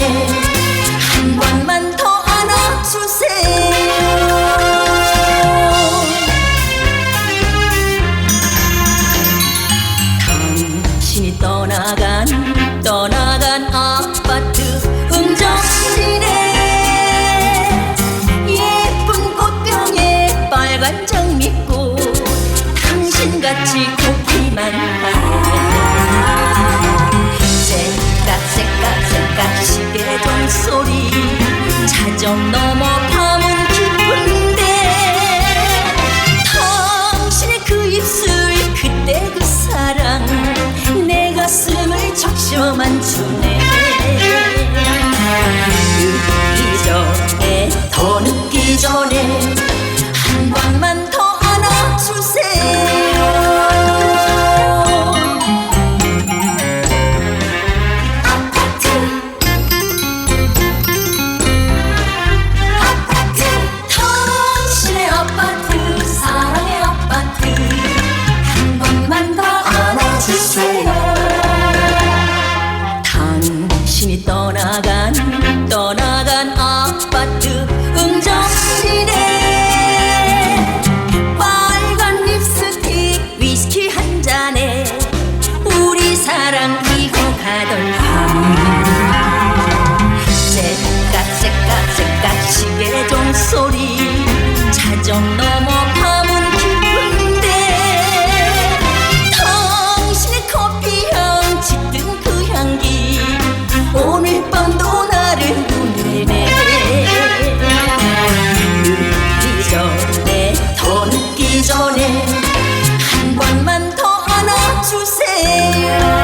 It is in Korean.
한 번만 더 안아주세요. 당신이 떠나간 떠나간 아파트 음정실에 예쁜 꽃병에 빨간 장미꽃 당신같이 꽃피만 하네 목소리 자정 아파트 응접실에 빨간 립스틱 위스키 한 잔에 우리 사랑 이고 가던 밤. 째깍 째깍 째깍 시계 종소리 자전거 한 번만 더 안아주세요.